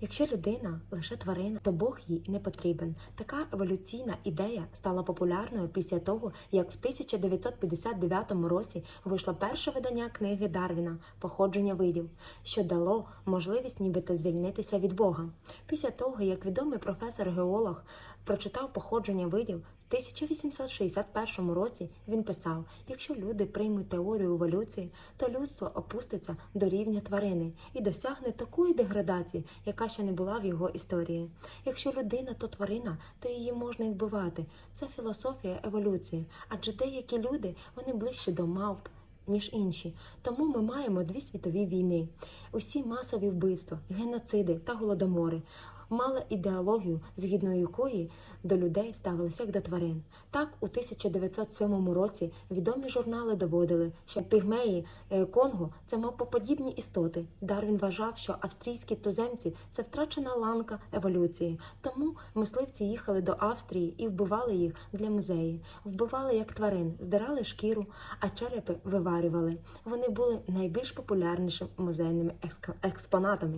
Якщо людина лише тварина, то Бог їй не потрібен. Така еволюційна ідея стала популярною після того, як в 1959 році вийшло перше видання книги Дарвіна Походження видів, що дало можливість нібито звільнитися від Бога. Після того, як відомий професор-геолог прочитав походження видів. В 1861 році він писав: якщо люди приймуть теорію еволюції, то людство опуститься до рівня тварини і досягне такої деградації, яка ще не була в його історії. Якщо людина то тварина, то її можна і вбивати. Це філософія еволюції, адже деякі люди вони ближче до мавп. Ніж інші, тому ми маємо дві світові війни. Усі масові вбивства, геноциди та голодомори мали ідеологію, згідно якої до людей ставилися як до тварин. Так, у 1907 році відомі журнали доводили, що пігмеї е, Конго це мавпоподібні істоти. Дарвін вважав, що австрійські туземці це втрачена ланка еволюції. Тому мисливці їхали до Австрії і вбивали їх для музеї. Вбивали як тварин, здирали шкіру, а черепи виварювали. Вони були найбільш популярнішими музейними експонатами.